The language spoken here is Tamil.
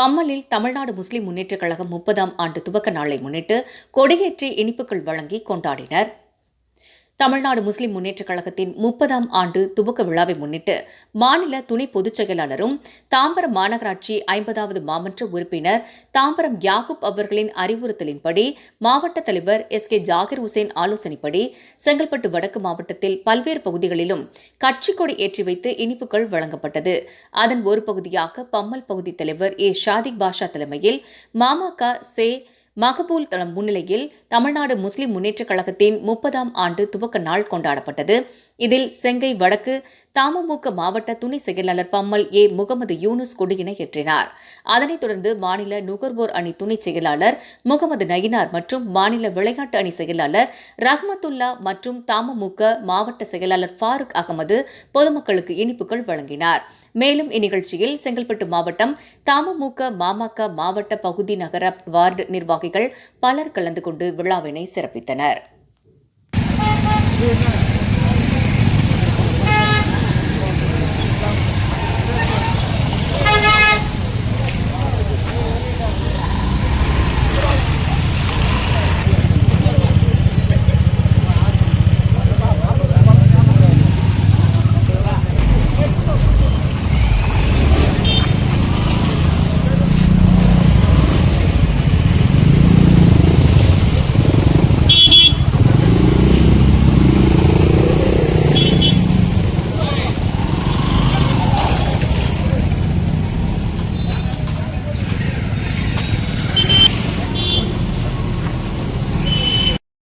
பம்மலில் தமிழ்நாடு முஸ்லிம் முன்னேற்றக் கழகம் முப்பதாம் ஆண்டு துவக்க நாளை முன்னிட்டு கொடியேற்றி இனிப்புகள் வழங்கி கொண்டாடினர். தமிழ்நாடு முஸ்லிம் முன்னேற்றக் கழகத்தின் முப்பதாம் ஆண்டு துவக்க விழாவை முன்னிட்டு மாநில துணை பொதுச் செயலாளரும் தாம்பரம் மாநகராட்சி ஐம்பதாவது மாமன்ற உறுப்பினர் தாம்பரம் யாகூப் அவர்களின் அறிவுறுத்தலின்படி மாவட்ட தலைவர் எஸ் கே ஜாகிர் ஹுசேன் ஆலோசனைப்படி செங்கல்பட்டு வடக்கு மாவட்டத்தில் பல்வேறு பகுதிகளிலும் கட்சி கொடி ஏற்றி வைத்து இனிப்புகள் வழங்கப்பட்டது. அதன் ஒரு பகுதியாக பம்மல் பகுதி தலைவர் ஏ ஷாதிக் பாஷா தலைமையில் மாமக சே மகபூல் தளம் முன்னிலையில் தமிழ்நாடு முஸ்லிம் முன்னேற்றக் கழகத்தின் முப்பதாம் ஆண்டு துவக்க நாள் கொண்டாடப்பட்டது. இதில் செங்கை வடக்கு தமுமுக மாவட்ட துணை செயலாளர் பம்மல் ஏ. முகமது யூனுஸ் கொடியினை ஏற்றினார். அதனைத் தொடர்ந்து மாநில நுகர்வோர் அணி துணை செயலாளர் முகமது நயினார் மற்றும் மாநில விளையாட்டு அணி செயலாளர் ரஹ்மத்துல்லா மற்றும் தமுமுக மாவட்ட செயலாளர் ஃபாரூக் அகமது பொதுமக்களுக்கு இனிப்புகள் வழங்கினார். மேலும் இந்நிகழ்ச்சியில் செங்கல்பட்டு மாவட்டம் தமுமுக மாமக மாவட்ட பகுதி நகர வார்டு நிர்வாகிகள் பலர் கலந்து கொண்டு விழாவினை சிறப்பித்தனர்.